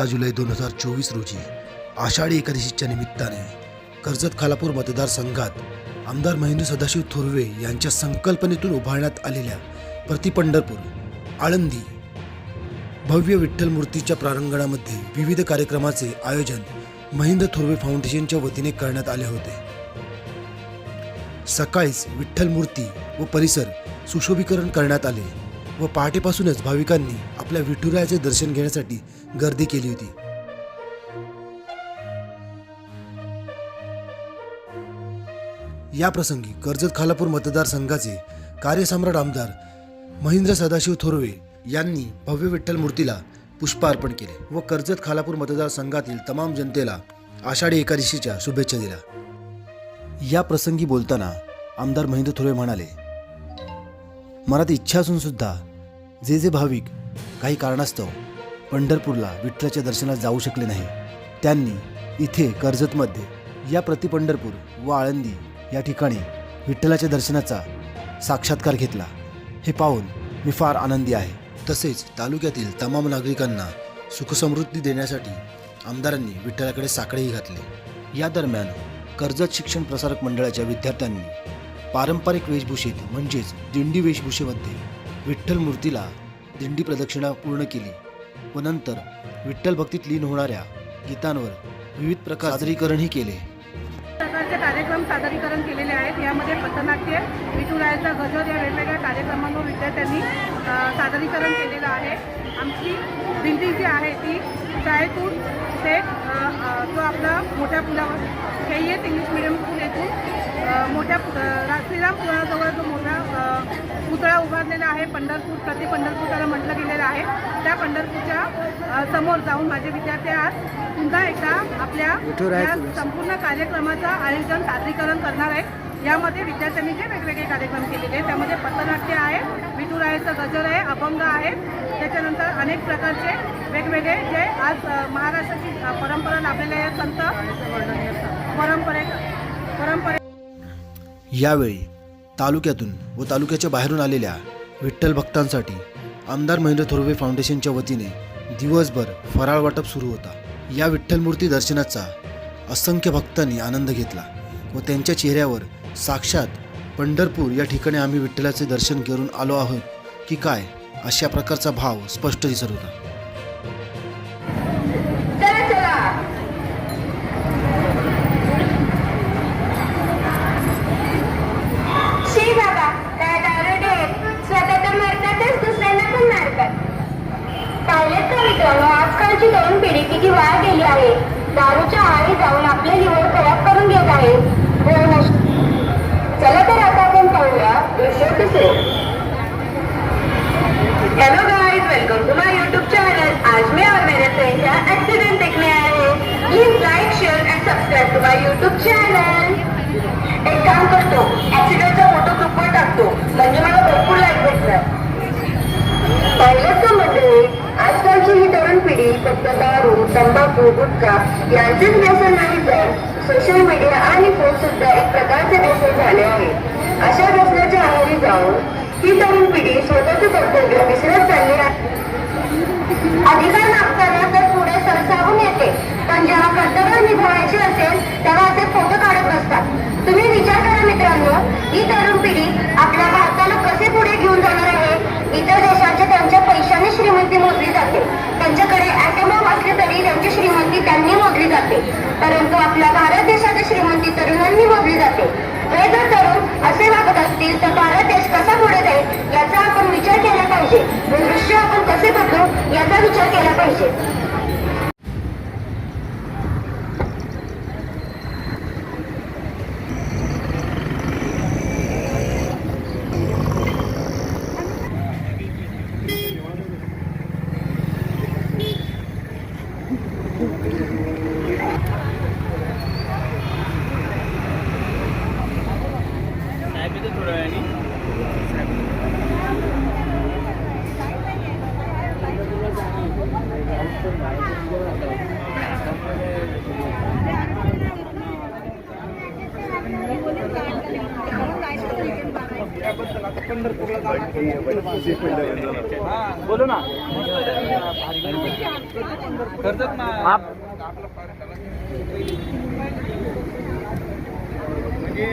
अठरा जुलै दोन हजार चोवीस रोजी आषाढी एकादशीच्या निमित्ताने कर्जत खालापूर मतदारसंघात आमदार महेंद्र सदाशिव थोरवे यांच्या संकल्पनेतून उभारण्यात आलेल्या प्रति पंढरपूर आळंदी भव्य विठ्ठल मूर्तीच्या प्रारंगणामध्ये विविध कार्यक्रमाचे आयोजन महेंद्र थोरवे फाउंडेशनच्या वतीने करण्यात आले होते. सकाळीच विठ्ठल मूर्ती व परिसर सुशोभीकरण करण्यात आले व पहाटेपासूनच भाविकांनी आपल्या विठुरायाचे दर्शन घेण्यासाठी गर्दी केली होती. या प्रसंगी कर्जत खालापूर मतदारसंघाचे कार्यसम्राट आमदार महेंद्र सदाशिव थोरवे यांनी भव्य विठ्ठल मूर्तीला पुष्प अर्पण केले व कर्जत खालापूर मतदारसंघातील तमाम जनतेला आषाढी एकादशीच्या शुभेच्छा दिल्या. या प्रसंगी बोलताना आमदार महेंद्र थोरवे म्हणाले मनात इच्छा असून सुद्धा जे जे भाविक काही कारणास्तव पंढरपूरला विठ्ठलाच्या दर्शनास जाऊ शकले नाही. त्यांनी इथे कर्जतमध्ये या प्रति पंढरपूर व आळंदी या ठिकाणी विठ्ठलाच्या दर्शनाचा साक्षात्कार घेतला. हे पाहून मी फार आनंदी आहे. तसेच तालुक्यातील तमाम नागरिकांना सुखसमृद्धी देण्यासाठी आमदारांनी विठ्ठलाकडे साकडेही घातले. या दरम्यान कर्जत शिक्षण प्रसारक मंडळाच्या विद्यार्थ्यांनी पारंपरिक वेशभूषेत म्हणजेच दिंडी वेशभूषेमध्ये विठ्ठल मूर्तीला दिंडी प्रदक्षिणा पूर्ण केली व नंतर विठ्ठल भक्तीत लीन होणाऱ्या गीतांवर विविध प्रकार सादरीकरणही केले. प्रकारचे कार्यक्रम सादरीकरण केलेले आहेत. यामध्ये पथनाट्य विठुरायाचा गजर या वेगवेगळ्या कार्यक्रमांवर विद्यार्थ्यांनी सादरीकरण केलेलं आहे. आमची दिंडी जी आहे ती शाळेतून ते जो आपला मोठ्या पुलावर हे येत इंग्लिश मिडियम स्कूल येथून मोठ्या पु- श्रीराम उभारलेला आहे. पंढरपूर प्रति पंढरपूर त्याला म्हटलं गेलेलं आहे. त्या पंढरपूरच्या समोर जाऊन माझे विद्यार्थी आज पुन्हा एकदा आपल्या या संपूर्ण कार्यक्रमाचं आयोजन सादरीकरण करणार आहेत. यामध्ये विद्यार्थ्यांनी जे वेगवेगळे कार्यक्रम केलेले आहेत त्यामध्ये पथनाट्य आहे विठुरायाचं गजर आहे अभंग आहे. त्याच्यानंतर अनेक प्रकारचे वेगवेगळे जे आज महाराष्ट्राची परंपरा लाभलेले आहेत. संत परंपरे परंपरे. यावेळी तालुक्यातून व तालुक्याच्या बाहेरून आलेल्या विठ्ठल भक्तांसाठी आमदार महेंद्र थोरवे फाउंडेशनच्या वतीने दिवसभर फराळ वाटप सुरू होता. या विठ्ठलमूर्ती दर्शनाचा असंख्य भक्तांनी आनंद घेतला व त्यांच्या चेहऱ्यावर साक्षात पंढरपूर या ठिकाणी आम्ही विठ्ठलाचे दर्शन करून आलो आहोत की काय अशा प्रकारचा भाव स्पष्ट दिसत होता. पाहिलेत मित्रांनो आजकालची तरुण पिढी किती वाया गेली आहे. दारूच्या आळी जाऊन आपले जीवन खराब करून घेत आहे. हो, हो. चला तर आता आपण पाहूया विषय कसे वेलकम टू माय यूट्यूब आज मी और मेरे फ्रेंड का एक्सीडेंट देखने आए हैं. Please like to my YouTube channel एक काम करतो. ऍक्सिडेंट तंबाखू गुटखा यांचेच व्यसन नाही तर सोशल मीडिया आणि फोन सुद्धा एक प्रकारचे व्यसन झाले आहे. अशा व्यसनाच्या आहारी जाऊन ही तरुण पिढी स्वतःचे कर्तव्य विसरत चालली आहे. अधिकार मागताना तर पुढे सरसावून येते. पण जेव्हा कर्तव्य निभावायचे असेल तेव्हा ते फोटो काढत असतात तुम्ही विचार करा मित्रांनो ही तरुण पिढी आपल्या भारताला कसे पुढे घेऊन जाणार आहे इतर देशांच्या त्यांच्या पैशाने श्रीमंती मोजली जाते त्यांच्याकडे ॲटोमॉब असले तरी त्यांची श्रीमंती त्यांनी मोजली जाते परंतु आपल्या भारत देशाची श्रीमंती तरुणांनी मोजली जाते हे जर तरुण असे वागत असतील तर भारत देश कसा पुढे जाईल याचा आपण विचार केला पाहिजे. हे दृश्य आपण कसे बदलू याचा विचार केला पाहिजे. बोलो ना. कर्जत ना आप म्हणजे